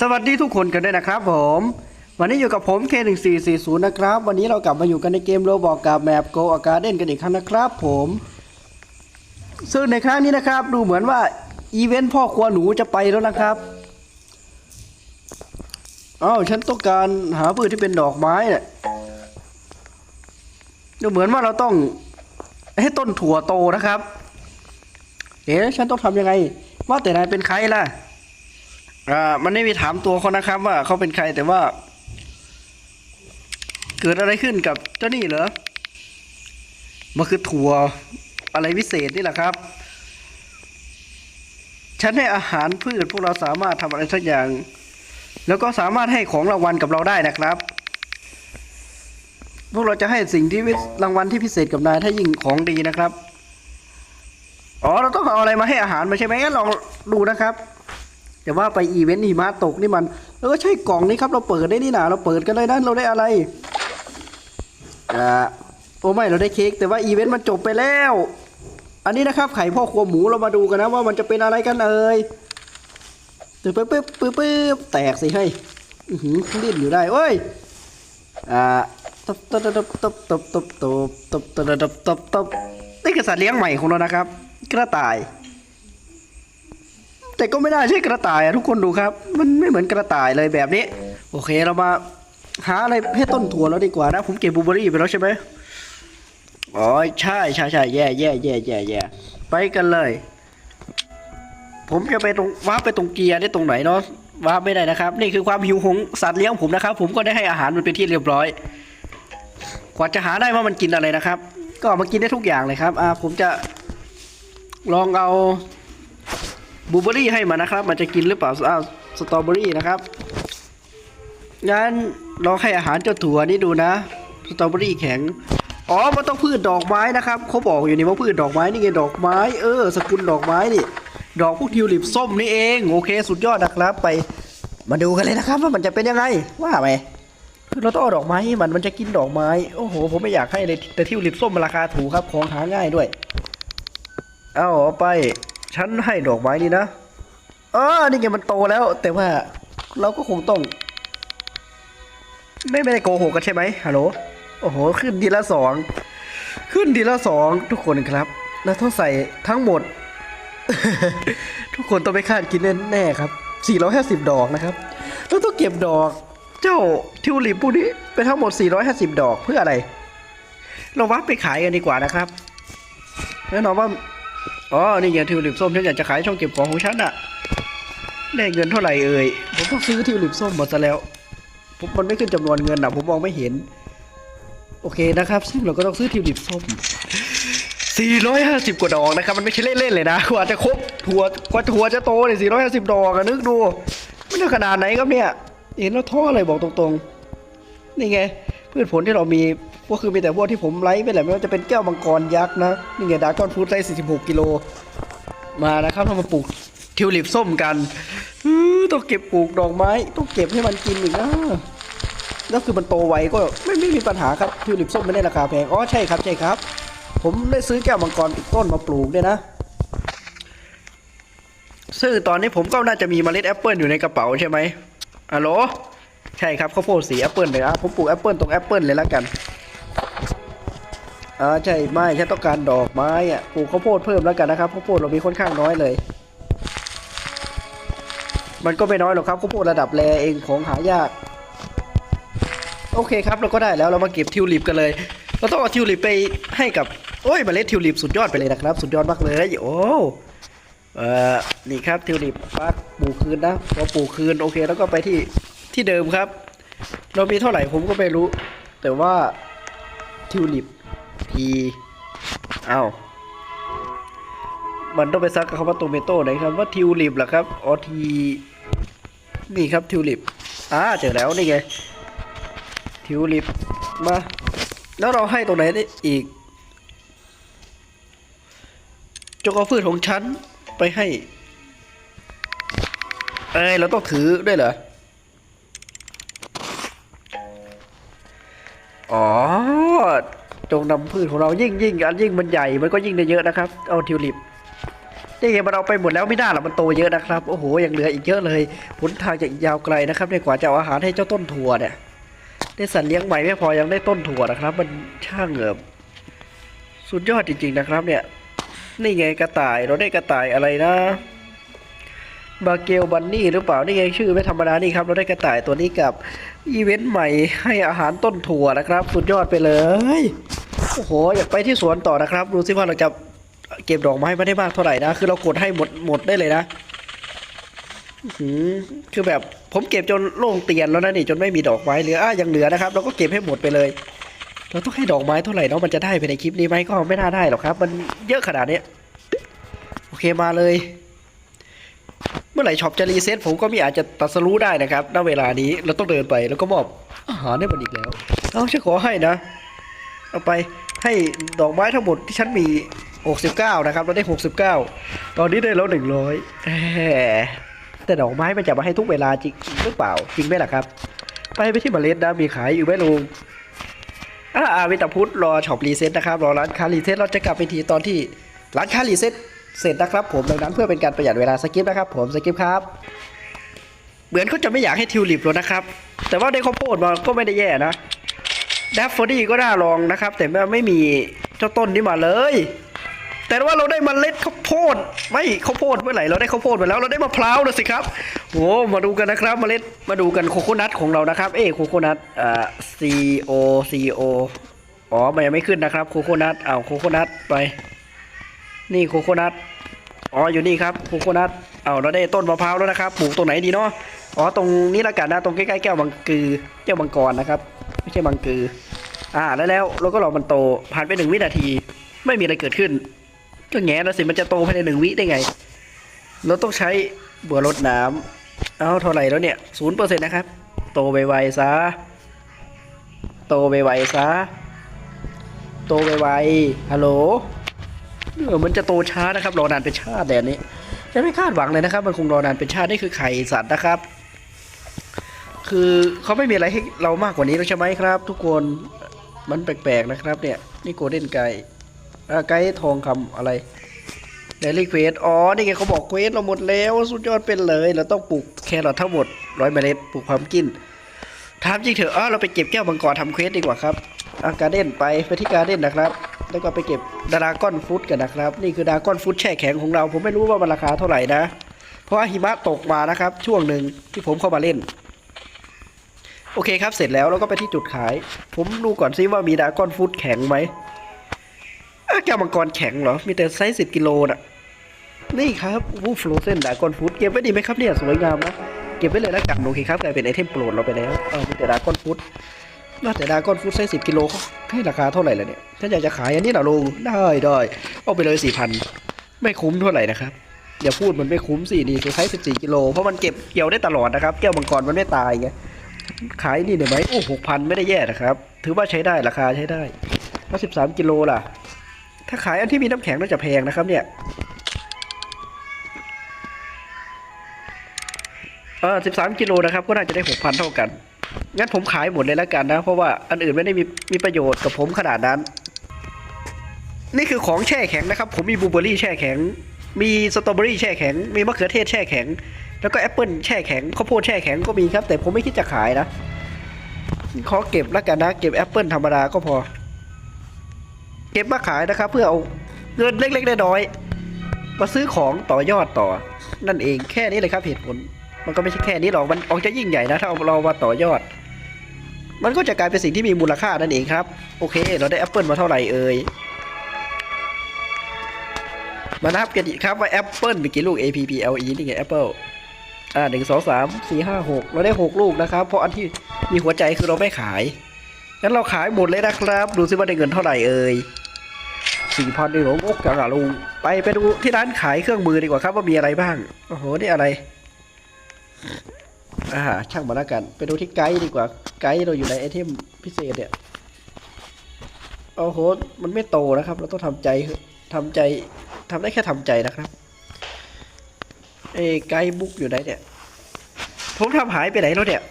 สวัสดีทุกคนกันด้วยนะครับผม วันนี้อยู่กับผม K1440 นะครับ วันนี้เรากลับมาอยู่กันในเกมโรบอกกับแมป Go a g a r d e n กันอีกครั้งนะครับผม ซึ่งในครั้งนี้นะครับ ดูเหมือนว่าอีเวนต์พ่อครัวหนูจะไปแล้วนะครับอ้าวฉันต้องการหาพืชที่เป็นดอกไม้เนี่ยดูเหมือนว่าเราต้องให้ต้นถั่วโตนะครับ เอ๊ะฉันต้องทำยังไง ว่าแต่นายเป็นใครล่ะ อ่ามันไม่มีถามตัวเขานะครับ ว่าเขาเป็นใครแต่ว่า เกิดอะไรขึ้นกับเจ้านี่เหรอมันคือถั่วอะไรวิเศษนี่แหละครับ ฉันให้อาหารพืชพวกเราสามารถทำอะไรสักอย่าง แล้วก็สามารถให้ของรางวัลกับเราได้นะครับ พวกเราจะให้สิ่งที่รางวัลที่พิเศษกับนายถ้ายิ่งของดีนะครับ อ๋อเราต้องเอาอะไรมาให้อาหารมาใช่ไหมงั้นลองดูนะครับ แต่ว่าไปอีเวนต์หิมะตกนี่มันแล้วก็ใช่กล่องนี้ครับเราเปิดได้นี่นะเราเปิดกันเลยนะเราได้อะไรอ่าโอ้ไม่เราได้เค้กแต่ว่าอีเวนต์มันจบไปแล้ว อันนี้นะครับไข่พ่อครัวหมูเรามาดูกันนะว่ามันจะเป็นอะไรกันเอ่ยตึ๊บปึ๊บปึ๊บปึ๊บปึ๊บแตกสิให้อื้อหือดิ้นอยู่ได้เว้ยอ่าตบตบตบตบตบตบตบตบตบตบตบตบนี่คือสัตว์เลี้ยงใหม่ของเรานะครับ กระต่าย แต่ก็ไม่น่าใช่กระต่ายอะทุกคนดูครับ มันไม่เหมือนกระต่ายเลยแบบนี้ โอเคเรามาหาอะไรให้ต้นถั่วแล้วดีกว่านะ ผมเก็บบลูเบอรี่ไปแล้วใช่ไหมอ๋อใช่ใช่ใช่แย่แย่แย่แย่แย่ไปกันเลย ผมจะไปตรงว้าไปตรงเกียร์ได้ตรงไหนเนาะว้าไม่ได้นะครับ นี่คือความหิวของสัตว์เลี้ยงผมนะครับ ผมก็ได้ให้อาหารมันเป็นที่เรียบร้อย กว่าจะหาได้ว่ามันกินอะไรนะครับ ก็มากินได้ทุกอย่างเลยครับอ่าผมจะลองเอา บลูเบอรี่ให้มานะครับ มันจะกินหรือเปล่าอ้าวสตรอเบอรี่นะครับงั้นลองให้อาหารเจ้าถั่วนี่ดูนะสตรอเบอรี่แข็งอ๋อมันต้องพืชดอกไม้นะครับเขาบอกอยู่นี่ว่าพืชดอกไม้นี่ไงดอกไม้เออสกุลดอกไม้นี่ ดอกพวกทิวลิปส้มนี่เองโอเค สุดยอดนะครับไป มาดูกันเลยนะครับ ว่ามันจะเป็นยังไงว่าไหมคือเราต้องเอาดอกไม้มันมันจะกินดอกไม้โอ้โหผมไม่อยากให้เลยแต่ทิวลิปส้มมันราคาถูกครับของหาง่ายด้วย เอาไป ฉันให้ดอกไม้นี่นะอ๋อนี่ไงมันโตแล้ว แต่ว่าเราก็คงต้อง ไม่ไม่ได้โกหกกันใช่ไหมฮัลโหลโอ้โห ขึ้นทีละสองขึ้นทีละสองทุกคนครับ แล้วต้องใส่ทั้งหมด ทุกคนต้องไปคาดกินแน่ๆครับ450 ดอกนะครับแล้วต้องเก็บดอก เจ้าทิวลิปพวกนี้ไปทั้งหมด 450 ดอกเพื่ออะไร เราวัดไปขายกันดีกว่านะครับแน่นอนว่า อ๋อ นี่ไงทิวลิปส้มฉันอยากจะขายช่องเก็บของของฉันอะได้เงินเท่าไหร่เอ่ย ผมต้องซื้อทิวลิปส้มหมดซะแล้ว ผมมันไม่ขึ้นจำนวนเงินอะผมมองไม่เห็น โอเคนะครับซึ่งเราก็ต้องซื้อทิวลิปส้ม 450 กว่าดอกนะครับ มันไม่ใช่เล่นๆเลยนะกว่าจะครบถัวกว่าถัวจะโตเนี่ย450 ดอกอะนึกดู ไม่น่าขนาดไหนครับเนี่ย เห็นแล้วท้อเลยบอกตรงๆ นี่ไงพืชผลที่เรามี ก็คือมีแต่พวกที่ผมไลฟ์ไปแหละไม่ว่าจะเป็นแก้วมังกรยักษ์นะนี่ไงดากอนฟูดไซส์46กิโลมานะครับเรามาปลูกทิวลิปส้มกันต้องเก็บปลูกดอกไม้ ต้องเก็บให้มันกินอีกนะแล้วคือมันโตไวก็ไม่ไม่มีปัญหาครับทิวลิปส้มไม่ได้ราคาแพงอ๋อใช่ครับใช่ครับ ผมได้ซื้อแก้วมังกรอีกต้นมาปลูกด้วยนะ ซึ่งตอนนี้ผมก็น่าจะมีเมล็ดแอปเปิลอยู่ในกระเป๋าใช่ไหมฮัลโหลใช่ครับข้าวโพดสีแอปเปิลเลยอะผมปลูกแอปเปิลตรงแอปเปิลเลยแล้วกัน อ่าใช่ไม่ฉันต้องการดอกไม้อะปลูกข้าวโพดเพิ่มแล้วกันนะครับข้าวโพดเรามีค่อนข้างน้อยเลย มันก็ไม่น้อยหรอกครับข้าวโพดระดับแรเองของหายาก โอเคครับเราก็ได้แล้วเรามาเก็บทิวลิปกันเลยเราต้องเอาทิวลิปไปให้กับโอ้ยเมล็ดทิวลิปสุดยอดไปเลยนะครับ สุดยอดมากเลยโอ้เอ่อนี่ครับทิวลิปปักปลูกคืนนะพอปลูกคืนโอเค แล้วก็ไปที่ที่เดิมครับ เรามีเท่าไหร่ผมก็ไม่รู้ แต่ว่าทิวลิป ทีอ้าวมันต้องไปซักกับคำว่าโตเมโต้ไหนครับว่าทิวลิปเหรอครับอ๋อทีนี่ครับทิวลิปอ่าเจอแล้วนี่ไงทิวลิปมาแล้วเราให้ตรงไหนได้อีกจงเอาพืชของฉันไปให้ เอ้ยเราต้องถือด้วยเหรอ อ๋อ จงนำพืชของเรายิ่งยิ่งอันยิ่งมันใหญ่มันก็ยิ่งได้เยอะนะครับ เอาทิวลิปนี่ไงมันเอาไปหมดแล้วไม่น่าหรอกมันโตเยอะนะครับโอ้โหยังเหลืออีกเยอะเลยหนทางจะยาวไกลนะครับในกว่าจะเอาอาหารให้เจ้าต้นถั่วเนี่ยได้สัตว์เลี้ยงใหม่ไม่พอยังได้ต้นถั่วนะครับ มันช่างเหงือบสุดยอดจริง ๆนะครับ เนี่ย นี่ไงกระต่ายเราได้กระต่ายอะไรนะ บาเกลบันนี่หรือเปล่า นี่ไงชื่อไม่ธรรมดานี่ครับ เราได้กระต่ายตัวนี้กับอีเวนต์ใหม่ให้อาหารต้นถั่วนะครับ สุดยอดไปเลย โอ้โห อยากไปที่สวนต่อนะครับ ดูซิว่าเราจะเก็บดอกไม้ไมาได้มากเท่าไหร่นะ คือเรากดให้หมดหมดได้เลยนะคือแบบผมเก็บจนโล่งเตียนแล้วนะนี่จนไม่มีดอกไม้เหลืออะยังเหลือนะครับเราก็เก็บให้หมดไปเลย เราต้องให้ดอกไม้เท่าไหร่เนาะมันจะได้ไปในคลิปนี้ไหมก็ไม่น่าได้หรอกครับ มันเยอะขนาดนี้โอเคมาเลย เมื่อไหร่ช็อปจะรีเซ็ตผมก็ไมีอาจจะตัดสรู้ได้นะครับณเวลานี้เราต้องเดินไปแล้วก็มอบอาหารให้มันอีกแล้ว เอาฉันขอให้นะ เอาไปให้ดอกไม้ทั้งหมดที่ฉันมี 69 นะครับ เราได้ 69 ตอนนี้ได้แล้ว 100 แต่ดอกไม้มันจะมาให้ทุกเวลาจริงหรือเปล่าจริงไหมล่ะครับ ไปไปที่เมล็ดนะมีขายอยู่ไหมลุงอ่าอาวิตาพุทธรอช็อปรีเซ็ตนะครับ รอร้านค้ารีเซ็ตเราจะกลับไปทีตอนที่ร้านค้ารีเซ็ต เสร็จนะครับผมดังนั้นเพื่อเป็นการประหยัดเวลาสกิปนะครับผมสกิปครับ เหมือนเขาจะไม่อยากให้ทิวลิปแล้วนะครับ แต่ว่าได้ข้าวโพดมาก็ไม่ได้แย่นะดัฟฟอดี้ก็น่าลองนะครับ แต่ว่ไม่มีเจ้าต้นนี้มาเลย แต่ว่าเราได้เมล็ดข้าวโพดไม่ข้าวโพดเมื่อไหร่เราได้ข้าวโพดมาแล้วเราได้มะพร้าวแล้วสิครับโอ้มาดูกันนะครับเมล็ดมาดูกันโคโคนัทของเรานะครับ เอ้โคโคนัทอ่า C O C O อ๋อมันยังไม่ขึ้นนะครับโคโคนัทเอาโคโคนัทไป นี่โคโคนัทอ๋ออยู่นี่ครับโคโคนัทอ้าเราได้ต้นมะพร้าวแล้วนะครับปลูกตรงไหนดีเนาะอ๋อตรงนี้ละกันนะตรงใกล้ๆแก้วมังกือแก้วมังกรนะครับ ไม่ใช่มังกือ อ่าแล้วแล้วเราก็รอมันโตผ่านไปหนึ่งวินาที ไม่มีอะไรเกิดขึ้นก็แง่แล้วสิมันจะโตภายในหนึ่งวิได้ไง เราต้องใช้บัวรดน้ำเอาเท่าไหร่แล้วเนี่ยศูนย์เปอร์เซ็นต์นะครับ โตไวๆซะโตไวๆซะโตไวๆฮัลโหล เออมันจะโตช้านะครับ รอนานเป็นชาติแดนนี้จะไม่คาดหวังเลยนะครับ มันคงรอนานเป็นชาตินี่คือไข่สัตว์นะครับ คือเขาไม่มีอะไรให้เรามากกว่านี้แล้วใช่ไหมครับ ทุกคนมันแปลกๆนะครับ เนี่ยนี่โกลเด้นไก่ไก่ทองคำอะไรเดลี่เควสอ๋อ นี่ไงเขาบอกเควสเราหมดแล้ว สุดยอดเป็นเลย เราต้องปลูกแครอททั้งหมดร้อยเมล็ดปลูกความกินถามจริงเถอะอ๋อเราไปเก็บแก้วมังกรทำเควสดีกว่าครับอาการเด้นไปไปที่การเด้นนะครับ แล้วก็ไปเก็บดราก้อนฟุตกันนะครับ นี่คือดราก้อนฟุตแช่แข็งของเรา ผมไม่รู้ว่ามันราคาเท่าไหร่นะ เพราะว่าหิมะตกมานะครับ ช่วงหนึ่งที่ผมเข้ามาเล่น โอเคครับ เสร็จแล้วเราก็ไปที่จุดขาย ผมดูก่อนซิว่ามีดราก้อนฟูดแข็งไหมแก้วมังกรแข็งเหรอ มีแต่ไซส์สิบกิโลน่ะ นี่ครับวูฟโรเซนดราก้อนฟูดเก็บไว้ดีไหมครับเนี่ยสวยงามนะ เก็บไว้เลยแล้วกันโอเคครับกลายเป็นไอเทมโปรดเราไปแล้ว เออมีแต่ดราก้อนฟูด น่าแต่ดาก้อนฟูดไซส์สิบกิโลเขาให้ราคาเท่าไหร่ล่ะเนี่ย ถ้าอยากจะขายอันนี้นะลุงได้ได้เอาไปเลยสี่พันไม่คุ้มเท่าไหร่นะครับอย่าพูดมันไม่คุ้มสินี่คือไซส์สิบสี่กิโลเพราะมันเก็บเกี่ยวได้ตลอดนะครับแก้วมังกรมันไม่ตายไงขายนี่เนี่ยไหมโอ้หกพันไม่ได้แย่นะครับ ถือว่าใช้ได้ราคาใช้ได้แล้วสิบสามกิโลล่ะ ถ้าขายอันที่มีน้ำแข็งน่าจะแพงนะครับเนี่ยเออสิบสามกิโลนะครับ ก็น่าจะได้หกพันเท่ากัน งั้นผมขายหมดเลยแล้วกันนะ เพราะว่าอันอื่นไม่ได้มีมีประโยชน์กับผมขนาดนั้น นี่คือของแช่แข็งนะครับ ผมมีบลูเบอร์รี่แช่แข็ง มีสตรอเบอรี่แช่แข็ง มีมะเขือเทศแช่แข็ง แล้วก็แอปเปิลแช่แข็งข้าวโพดแช่แข็งก็มีครับ แต่ผมไม่คิดจะขายนะขอเก็บแล้วกันนะ เก็บแอปเปิลธรรมดาก็พอ เก็บมาขายนะครับ เพื่อเอาเงินเล็กๆน้อยๆมาซื้อของต่อยอดต่อ นั่นเองแค่นี้เลยครับเหตุผลมันก็ไม่ใช่แค่นี้หรอก มันออกจะยิ่งใหญ่นะ ถ้าเอาเรามาต่อยอด มันก็จะกลายเป็นสิ่งที่มีมูลค่านั่นเองครับ โอเค เราได้แอปเปิลมาเท่าไหร่เอ่ยมานับกันอีกครับว่าแอปเปิลมีกี่ลูก A P P L E นี่ไงแอปเปิลอ่าหนึ่งสองสามสี่ห้าหกเราได้หกลูกนะครับ เพราะอันที่มีหัวใจคือเราไม่ขายงั้นเราขายหมดเลยนะครับ ดูซิว่าได้เงินเท่าไหร่เอ่ยสี่พันนี่หลงอกจังอะลุงไปไปดูที่ร้านขายเครื่องมือดีกว่าครับว่ามีอะไรบ้าง โอ้โห นี่อะไร อ่าช่างมาแล้วกัน ไปดูที่ไกด์ดีกว่า ไกด์เราอยู่ในไอเทมพิเศษเนี่ยโอ้โห มันไม่โตนะครับ เราต้องทำใจทำใจทำได้แค่ทำใจนะครับ เอ้ไกด์บุ๊กอยู่ไหนเนี่ย ผมทำหายไปไหนแล้วเนี่ย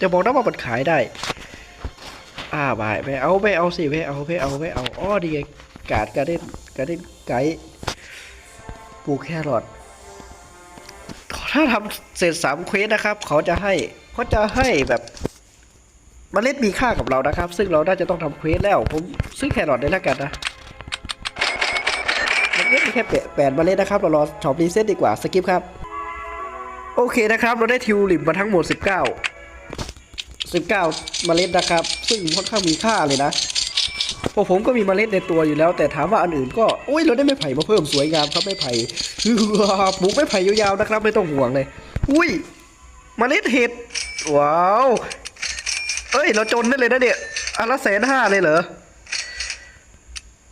จะบอกนะว่ามันขายได้ อ่าบายไปเอาไปเอาสิไปเอาไปเอาไปเอา อ้อดีไงการ์ดการ์เด้นการ์เด้นไกด์ปลูกแครอท ถ้าทำเสร็จสามเควสนะครับ เขาจะให้เขาจะให้แบบเมล็ดมีค่ากับเรานะครับ ซึ่งเราน่าจะต้องทำเควสแล้ว ผมซื้อแครอทได้แล้วกันนะมันก็มีแค่แปดเมล็ดนะครับ เรารอช็อปรีเซ็ตดีกว่าสกิปครับ โอเคนะครับ เราได้ทิวลิปมาทั้งหมด 19 19 เมล็ดนะครับ ซึ่งค่อนข้างมีค่าเลยนะ พราผมก็มีเมล็ดในตัวอยู่แล้ว แต่ถามว่าอันอื่นก็โอ้ยเราได้ไม้ไผ่มาเพิ่มสวยงามครับไม้ไผ่ปลูกไม้ไผ่ยาวๆนะครับ ไม่ต้องห่วงเลย อุ้ยเมล็ดเห็ดว้าวเอ้ย เราจนได้เลยนะเนี่ยอันละแสนห้าเลยเหรอ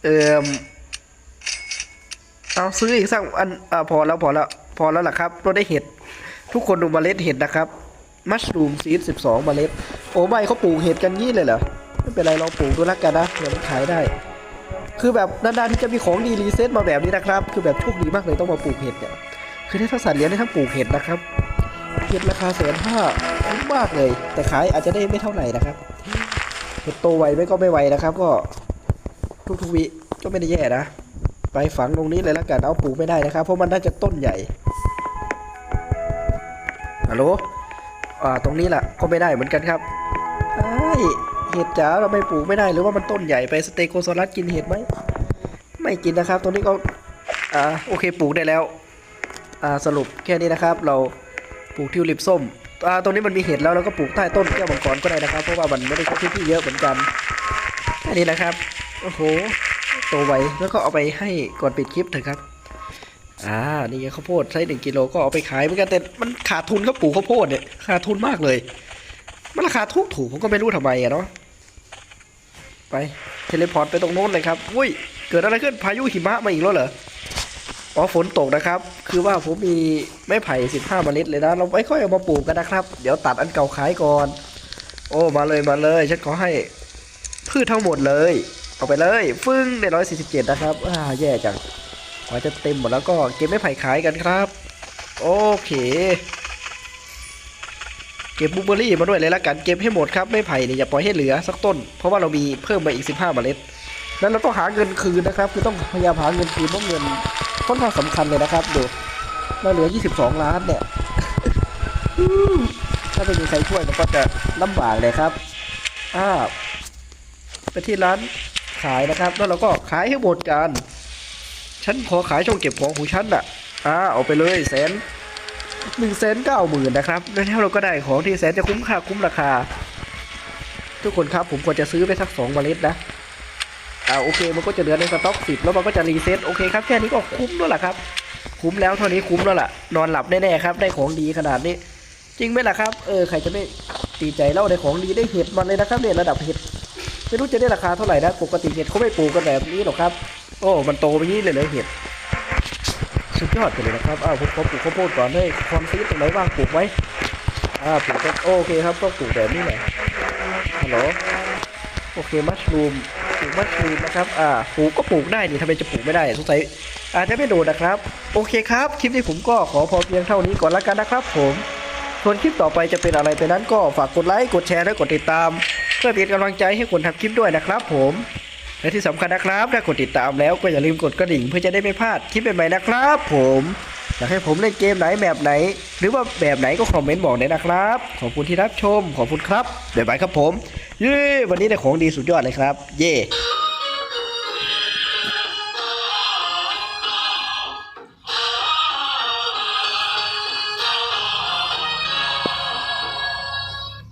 เออเอาซื้ออีกสักอันอ่าพอแล้วพอแล้วพอแล้วล่ะครับเราได้เห็ดทุกคนดูเมล็ดเห็ดนะครับมัชรูมซีดสิบสองเมล็ด โอ้ไม่เขาปลูกเห็ดกันงี้เลยเหรอ ไม่เป็นไรเราปลูกดูแล้วกันนะเดี๋ยวมันขายได้ คือแบบนานๆที่จะมีของดีรีเซ็ตมาแบบนี้นะครับ คือแบบโชคดีมากเลยต้องมาปลูกเห็ดเนี่ยคือได้ทั้งสัตว์เลี้ยงได้ทั้งปลูกเห็ดนะครับเห็ดราคาแสนห้าคุ้มมากเลย แต่ขายอาจจะได้ไม่เท่าไหร่นะครับเห็ดโตไวไม่ก็ไม่ไวนะครับ ก็ทุกๆวิก็ไม่ได้แย่นะไปฝังตรงนี้เลยแล้วกันเอาปลูกไม่ได้นะครับ เพราะมันน่าจะต้นใหญ่ฮัลโหลอ่าตรงนี้แหละก็ไม่ได้เหมือนกันครับ เห็ดจ๋าเราไม่ปลูกไม่ได้หรือว่ามันต้นใหญ่ไปสเตโกโซลัสกินเห็ดไหมไม่กินนะครับ ตรงนี้ก็อ่าโอเคปลูกได้แล้วอ่าสรุปแค่นี้นะครับ เราปลูกทิวลิปส้มอ่าตรงนี้มันมีเห็ดแล้วเราก็ปลูกใต้ต้นแก้วมังกรก็ได้นะครับ เพราะว่ามันไม่ได้ใช้พื้นที่เยอะเหมือนกันแค่นี้นะครับโอ้โหโตไวแล้วก็เอาไปให้ก่อนปิดคลิปเถอะครับอ่านี่ไงข้าวโพดใช้หนึ่งกิโลก็เอาไปขายเหมือนกันแต่มันขาดทุนครับปลูกข้าวโพดเนี่ยขาดทุนมากเลย มันราคาถูกถูกผมก็ไม่รู้ทำไมอะเนาะ ไปเทเลพอร์ตไปตรงโน้นเลยครับอุ้ยเกิดอะไรขึ้นพายุหิมะมาอีกแล้วเหรออ๋อฝนตกนะครับ คือว่าผมมีไม้ไผ่สิบห้าเมล็ดเลยนะ เราไม่ค่อยเอามาปลูกกันนะครับ เดี๋ยวตัดอันเก่าขายก่อน โอ้มาเลยมาเลยฉันขอให้พืชทั้งหมดเลย เอาไปเลยฟึ่งได้ร้อยสี่สิบเจ็ดนะครับอ่าแย่จังกว่าจะเต็มหมดแล้วก็เก็บไม้ไผ่ขายกันครับ โอเค เก็บบูเบอรี่มาด้วยเลยละกันเก็บให้หมดครับไม้ไผ่เนี่ยอย่าปล่อยให้เหลือสักต้น เพราะว่าเรามีเพิ่มมาอีก 15เมล็ดแล้วเราต้องหาเงินคืนนะครับ คือต้องพยายามหาเงินคืนเพราะเงินค่อนข้างสำคัญเลยนะครับดูเราเหลือ 22 ล้านเนี่ยถ้าไม่มีใครช่วยมันก็จะลำบากเลยครับอ่าไปที่ร้านขายนะครับ แล้วเราก็ขายให้หมดกันฉันขอขายช่องเก็บของของฉันอะอ่าเอาไปเลยแสน หนึ่งแสนเก้าหมื่นนะครับ แล้วเราก็ได้ของที่แสนจะคุ้มค่าคุ้มราคา ทุกคนครับผมควรจะซื้อไปสักสองเมล็ดนะอ่าโอเคมันก็จะเหลือในสต็อกสิบแล้วมันก็จะรีเซ็ตโอเคครับแค่นี้ก็คุ้มแล้วล่ะครับ คุ้มแล้วเท่านี้คุ้มแล้วล่ะ นอนหลับแน่ๆครับ ได้ของดีขนาดนี้ จริงไหมล่ะครับ เออใครจะไม่ตีใจเล่าได้ของดีได้เห็ดมันเลยนะครับเนี่ยระดับเห็ดไม่รู้จะได้ราคาเท่าไหร่นะปกติเห็ดเขาไม่ปลูกกันแบบนี้หรอกครับ โอ้มันโตไปนี้เลยเลยเห็ด สุดยอดไปเลยนะครับอ้าวผมขอปลูกข้าวโพดก่อนเลยคอนซีดตรงไหนว่างปลูกไว้อ่าปลูกก็โอเคครับก็ปลูกแบบนี้แหละฮัลโหลโอเคมัชรูมปลูกมัชรูมนะครับอ่าปลูกก็ปลูกได้นี่ทำไมจะปลูกไม่ได้สงสัยอาจจะไม่โดนนะครับ โอเคครับคลิปนี้ผมก็ขอพอเพียงเท่านี้ก่อนละกันนะครับ ผมส่วนคลิปต่อไปจะเป็นอะไรไปนั้นก็ฝากกดไลค์กดแชร์และกดติดตาม เพื่อเป็นกำลังใจให้คนทำคลิปด้วยนะครับ ผม และที่สำคัญนะครับ ถ้ากดติดตามแล้วก็อย่าลืมกดกระดิ่งเพื่อจะได้ไม่พลาดคลิปใหม่ๆนะครับ ผมอยากให้ผมเล่นเกมไหนแบบไหน หรือว่าแบบไหนก็คอมเมนต์บอกเลยนะครับ ขอบคุณที่รับชม ขอบคุณครับบ๊ายบายครับผม เย้วันนี้ได้ของดีสุดยอดเลยครับ เย้